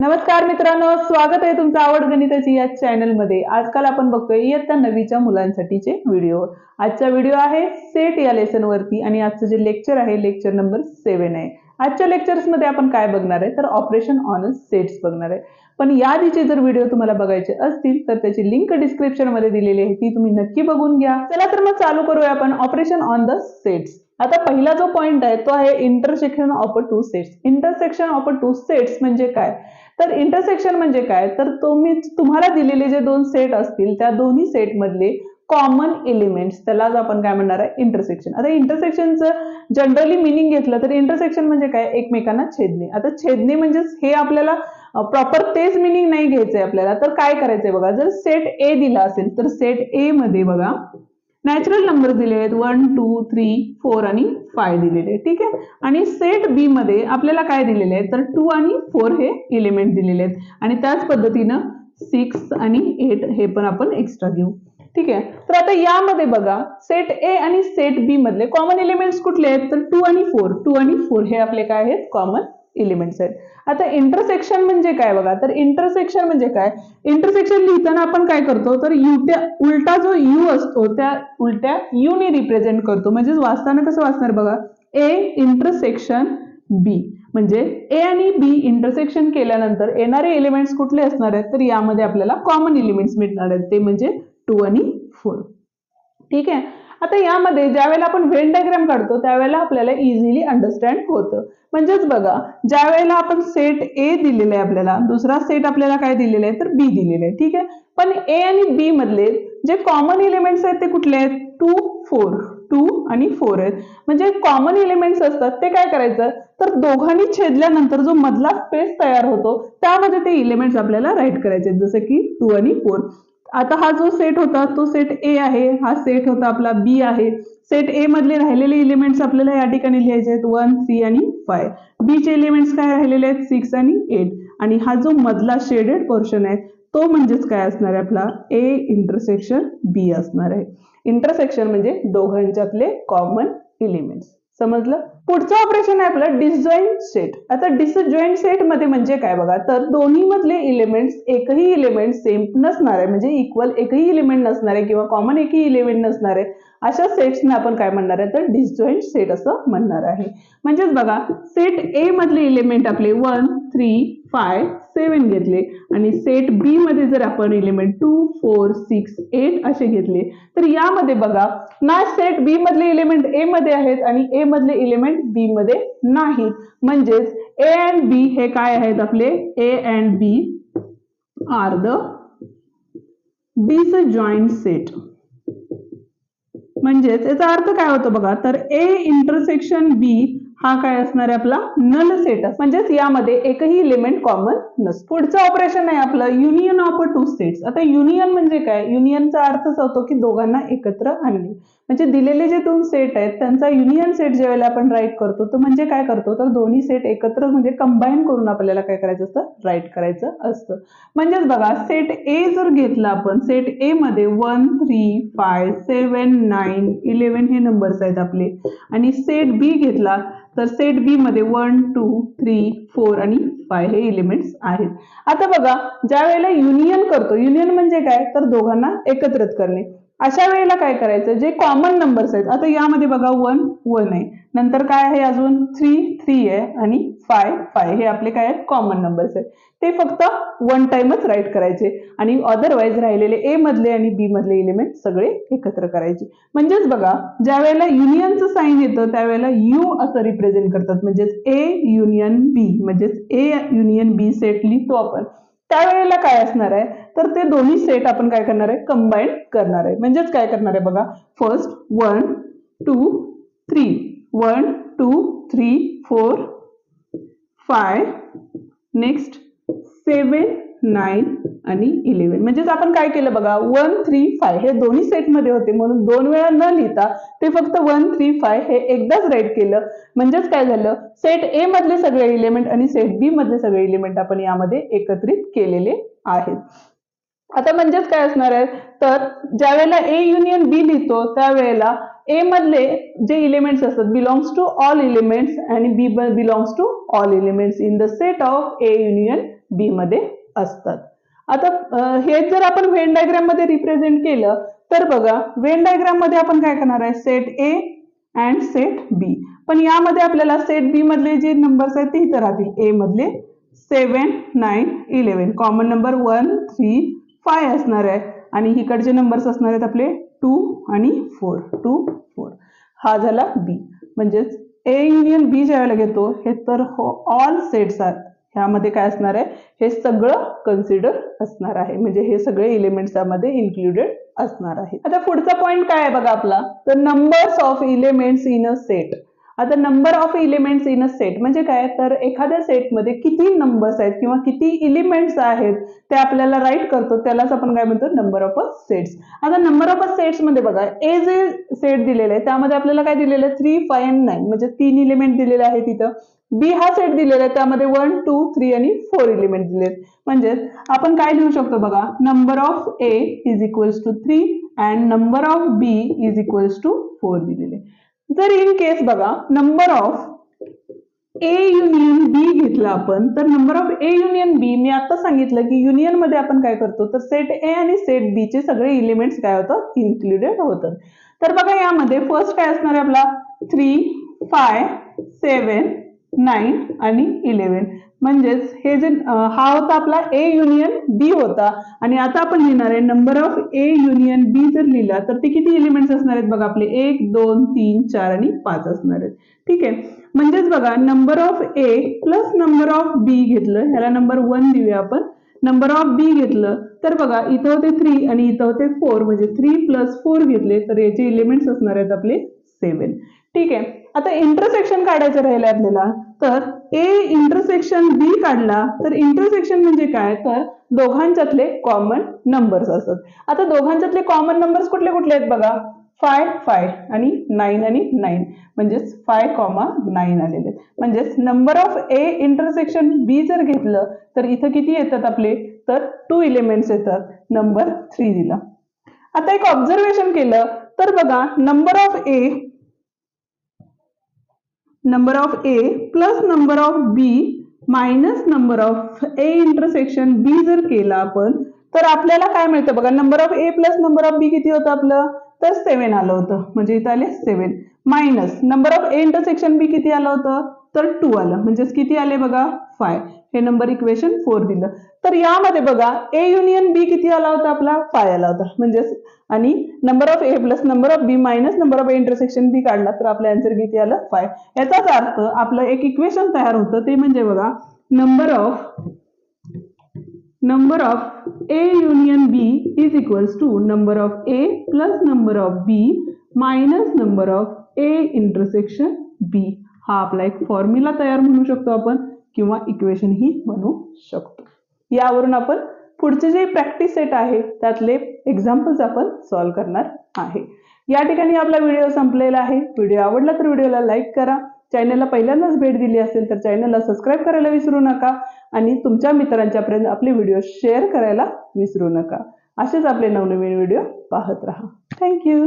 नमस्कार मित्रांनो स्वागत आहे तुमचं आवड गणिताची या चॅनलमध्ये. आजकाल आपण बघतोय इयत्ता नववीच्या मुलांसाठीचे व्हिडिओ. आजचा व्हिडिओ आहे सेट या लेसन वरती आणि आजचं जे लेक्चर आहे लेक्चर नंबर सेव्हन आहे. आजच्या लेक्चर्समध्ये आपण काय बघणार आहे? तर ऑपरेशन ऑन सेट्स बघणार आहे. पण याआधीचे जर व्हिडिओ तुम्हाला बघायचे असतील तर त्याची लिंक डिस्क्रिप्शनमध्ये दिलेली आहे ती तुम्ही नक्की बघून घ्या. चला तर मग चालू करूया आपण ऑपरेशन ऑन द सेट्स. आता पहिला जो पॉइंट आहे तो आहे intersection of two sets intersection of two sets म्हणजे काय? तर इंटरसेक्शन म्हणजे काय? तर तुम्ही तुम्हाला दिलेले जे दोन सेट असतील त्या दोन्ही सेट मधले कॉमन एलिमेंट्स त्यालाच आपण काय म्हणणार आहे? इंटरसेक्शन आता इंटरसेक्शनचं जनरली मिनिंग घेतलं तर इंटरसेक्शन म्हणजे काय? एकमेकांना छेदणे. आता छेदणे म्हणजेच हे आपल्याला प्रॉपर तेच मिनिंग नाही घ्यायचंय आपल्याला. तर काय करायचंय बघा? जर सेट ए दिला असेल तर सेट ए मध्ये बघा नॅचरल नंबर दिले आहेत. वन टू थ्री फोर आणि फाय दिलेले आहेत. ठीक आहे? आणि सेट बी मध्ये आपल्याला काय दिलेले आहे तर टू आणि फोर हे एलिमेंट दिलेले आहेत. आणि त्याच पद्धतीनं सिक्स आणि एट हे पण आपण एक्स्ट्रा घेऊ. ठीक आहे? तर आता यामध्ये बघा सेट ए आणि सेट बी मधले कॉमन एलिमेंट्स कुठले आहेत? तर टू आणि फोर टू आणि फोर हे आपले काय आहेत? कॉमन एलिमेंट्स आहेत आता इंटरसेक्शन म्हणजे काय बघा? तर इंटरसेक्शन म्हणजे काय? इंटरसेक्शन लिहिताना आपण काय करतो? तर युट्या उलटा जो यू असतो त्या उलट्या यू रिप्रेझेंट करतो. म्हणजेच वाचताना कसं वाचणार बघा? ए इंटरसेक्शन बी म्हणजे ए आणि बी इंटरसेक्शन केल्यानंतर येणारे एलिमेंट्स कुठले असणार आहेत? तर यामध्ये आपल्याला कॉमन एलिमेंट्स मिळणार आहेत. ते म्हणजे टू आणि फोर ठीक आहे? आता यामध्ये ज्या वेळेला आपण व्हेन डायग्राम काढतो त्यावेळेला आपल्याला इझिली अंडरस्टँड होतं. म्हणजेच बघा ज्या वेळेला आपण सेट ए दिलेला आहे आपल्याला दुसरा सेट आपल्याला काय दिलेला आहे? तर बी दिलेला आहे ठीक आहे? पण ए आणि बी मधले जे कॉमन एलिमेंट्स आहेत ते कुठले आहेत? टू फोर टू आणि फोर आहेत. म्हणजे कॉमन एलिमेंट्स असतात ते काय करायचं? तर दोघांनी छेदल्यानंतर जो मधला स्पेस तयार होतो त्यामध्ये ते इलिमेंट्स आपल्याला राईट करायचे जसं की टू आणि फोर आता हा जो सेट होता तो सेट ए आहे. हा सेट होता आपला बी आहे. सेट ए मधले राहिलेले एलिमेंट्स आपल्याला या ठिकाणी लिहायचे आहेत. वन थ्री आणि फाय बी चे एलिमेंट्स काय राहिलेले आहेत? सिक्स आणि एट आणि हा जो मधला शेडेड पोर्शन आहे तो म्हणजेच काय असणार आहे? आपला ए इंटरसेक्शन बी असणार आहे. इंटरसेक्शन म्हणजे दोघांच्यातले कॉमन एलिमेंट्स समजलं? पुढचं ऑपरेशन आहे आपलं डिसजॉईंट सेट आता डिसजॉईंट सेटमध्ये म्हणजे काय बघा? तर दोन्ही मधले इलिमेंट्स एकही इलिमेंट सेम नसणार आहे. म्हणजे इक्वल एकही इलिमेंट नसणार आहे किंवा कॉमन एकही इलिमेंट नसणार आहे. अशा सेट्सना आपण काय म्हणणार आहे? तर डिसजॉईंट सेट असं म्हणणार आहे. म्हणजेच बघा सेट ए मधले इलिमेंट आपले वन थ्री फाय सेवन घेतले. आणि सेट बी मध्ये जर आपण element two four six eight असे घेतले तर यामध्ये बघा ना सेट बी मधले एलिमेंट ए मध्ये आहेत आणि ए मधले एलिमेंट बी मध्ये नाहीत. म्हणजेच ए अँड बी हे काय आहेत आपले? A and B are the disjoint set म्हणजेच याचा अर्थ काय होतो बघा? तर ए इंटरसेक्शन बी हा काय असणार आहे आपला नल सेट म्हणजेच यामध्ये एकही इलिमेंट कॉमन नस पुढचं ऑपरेशन आहे आपलं युनियन ऑफ टू सेट्स आता युनियन म्हणजे काय? युनियनचा अर्थच होतो की दोघांना एकत्र आणणे. म्हणजे दिलेले जे दोन सेट आहेत त्यांचा युनियन सेट ज्यावेळेला आपण राईट करतो तर म्हणजे काय करतो? तर दोन्ही सेट एकत्र म्हणजे कंबाईन करून आपल्याला काय करायचं असतं? राईट करायचं असतं. म्हणजेच बघा सेट ए जर घेतला आपण सेट ए मध्ये one three five seven nine eleven हे नंबर्स आहेत आपले. आणि सेट बी घेतला तर सेट बी मध्ये वन टू थ्री फोर आणि फाय हे एलिमेंट्स आहेत. आता बघा ज्या वेळेला युनियन करतो युनियन म्हणजे काय? तर दोघांना एकत्रित करणे. अशा वेळेला काय करायचं? जे कॉमन नंबर्स आहेत आता यामध्ये बघा वन वन आहे. नंतर काय आहे अजून? थ्री थ्री आहे आणि फाय फाय हे आपले काय आहेत? कॉमन नंबर्स आहेत. ते फक्त वन टाइमच राईट करायचे. आणि अदरवाईज राहिलेले ए मधले आणि बी मधले एलिमेंट सगळे एकत्र करायचे. म्हणजेच बघा ज्या वेळेला युनियनचं साईन येतं त्यावेळेला यू असं रिप्रेझेंट करतात. म्हणजेच ए युनियन बी म्हणजेच ए युनियन बी सेट लिहितो आपण. त्यावेळेला काय असणार आहे? तर ते दोन्ही सेट आपण काय करणार आहे? कंबाईन करणार आहे. म्हणजेच काय करणार आहे बघा? First one two three one two three four five next seven nine आणि इलेव्हन. म्हणजेच आपण काय केलं बघा वन थ्री फाय हे दोन्ही सेटमध्ये होते. म्हणून दोन वेळा न लिहिता ते फक्त वन थ्री फाय हे एकदाच राईट केलं. म्हणजेच काय झालं? सेट ए मधले सगळे इलिमेंट आणि सेट बी मधले सगळे इलिमेंट आपण यामध्ये एकत्रित केलेले आहेत. आता म्हणजेच काय असणार आहे? तर ज्या वेळेला ए युनियन बी लिहितो त्यावेळेला ए मधले जे इलिमेंट्स असतात बिलॉंग्स टू ऑल इलिमेंट्स आणि B belongs to all elements in the set of A union B मध्ये असतात. आता हे जर आपण वेन डायग्राममध्ये रिप्रेझेंट केलं तर बघा वेन डायग्राममध्ये आपण काय करणार आहे? Set A and set B पण यामध्ये आपल्याला सेट बी मधले जे नंबर्स आहेत ते इथं राहतील. ए मधले seven nine eleven common number one three five असणार आहे. आणि इकडचे नंबर्स असणार आहेत आपले टू आणि फोर टू फोर हा झाला बी म्हणजेच ए युनियन बी ज्यावेळेला घेतो हे तर हो, ऑल सेट्स आहेत. ह्यामध्ये काय असणार आहे? हे सगळं कन्सिडर असणार आहे. म्हणजे हे सगळे इलिमेंट्स त्यामध्ये इन्क्लुडेड असणार आहे आता पुढचा पॉईंट काय आहे बघा आपला? तर numbers of elements in a set आता number of elements in a set म्हणजे काय? तर एखाद्या सेटमध्ये किती नंबर्स आहेत किंवा किती इलिमेंट्स आहेत ते आपल्याला राईट करतो. त्यालाच आपण काय म्हणतो? नंबर ऑफ अ सेट्स आता नंबर ऑफ अ सेट्समध्ये बघा ए जे सेट दिलेलं आहे त्यामध्ये आपल्याला काय दिलेलं आहे? थ्री फाय अँड नाईन म्हणजे तीन इलिमेंट दिलेले आहेत तिथं बी हा सेट दिलेला आहे. त्यामध्ये वन टू थ्री आणि फोर इलिमेंट दिले आहेत म्हणजेच आपण काय लिहू शकतो बघा? Number of A is equals to three and number of B is equals to four दिलेले. जर इन केस बघा number of A union B घेतला आपण तर number of A union B मी आता सांगितलं की युनियनमध्ये आपण काय करतो? तर सेट ए आणि सेट बी चे सगळे इलिमेंट्स काय होतात? इन्क्लुडेड होतात. तर बघा यामध्ये फर्स्ट काय असणार आहे आपला? थ्री फाय सेवन नाईन आणि इलेवन म्हणजेच हे जे हा होता आपला ए युनियन बी होता. आणि आता आपण लिहिणार आहे number of A union B जर लिहिला तर ते किती एलिमेंट्स असणार आहेत बघा आपले? एक दोन तीन चार आणि पाच असणार आहेत. ठीक आहे? म्हणजेच बघा number of A plus number of B घेतलं. ह्याला नंबर वन देऊया आपण. नंबर ऑफ बी घेतलं तर बघा इथं होते थ्री आणि इथं होते फोर म्हणजे थ्री प्लस फोर घेतले तर याचे एलिमेंट्स असणार आहेत आपले सेवन ठीक आहे. आता इंटरसेक्शन काढायचं राहिलं आपल्याला. तर ए इंटरसेक्शन बी काढला तर इंटरसेक्शन म्हणजे काय? तर दोघांच्यातले कॉमन नंबर्स असतात. आता दोघांच्यातले कॉमन नंबर्स कुठले कुठले आहेत बघा? फाय फाय आणि नाईन आणि नाईन म्हणजेच फाय कॉमा नाईन आलेले आहेत. म्हणजेच number of A intersection B जर घेतलं तर इथं किती येतात आपले? तर टू इलेमेंट्स येतात. नंबर थ्री दिला. आता एक ऑब्झर्वेशन केलं. तर बघा number of A number of A plus number of B minus number of A intersection B जर केला आपण तर आपल्याला काय मिळतं? बघा number of A plus number of B किती होतं आपलं? तर सेवन आलं होतं. म्हणजे इथं आले seven minus number of A intersection B किती आलं होतं? तर टू आलं. म्हणजेच किती आले बघा? फाय हे नंबर इक्वेशन फोर दिलं. तर यामध्ये बघा ए युनियन बी किती आला होता आपला? फाय आला होता. म्हणजेच आणि number of A plus number of B minus number of A intersection B काढला तर आपलं आन्सर किती आलं? फाय याचाच अर्थ आपलं एक इक्वेशन तयार होतं ते म्हणजे बघा number of number of A union B is equals to number of A plus number of B minus number of A intersection B हा आपला एक फॉर्म्युला तयार म्हणू शकतो आपण. किंवा इक्वेशन ही बनवू शकतो. यावरून आपण पुढचे जे प्रॅक्टिस सेट आहे त्यातले एक्झाम्पल्स आपण सॉल्व्ह करणार आहे. या ठिकाणी आपला व्हिडिओ संपलेला आहे. व्हिडिओ आवडला तर व्हिडिओला लाईक करा. चॅनलला पहिल्यांदाच भेट दिली असेल तर चॅनलला सबस्क्राईब करायला विसरू नका आणि तुमच्या मित्रांच्यापर्यंत आपले व्हिडिओ शेअर करायला विसरू नका. असेच आपले नवनवीन व्हिडिओ पाहत राहा. थँक्यू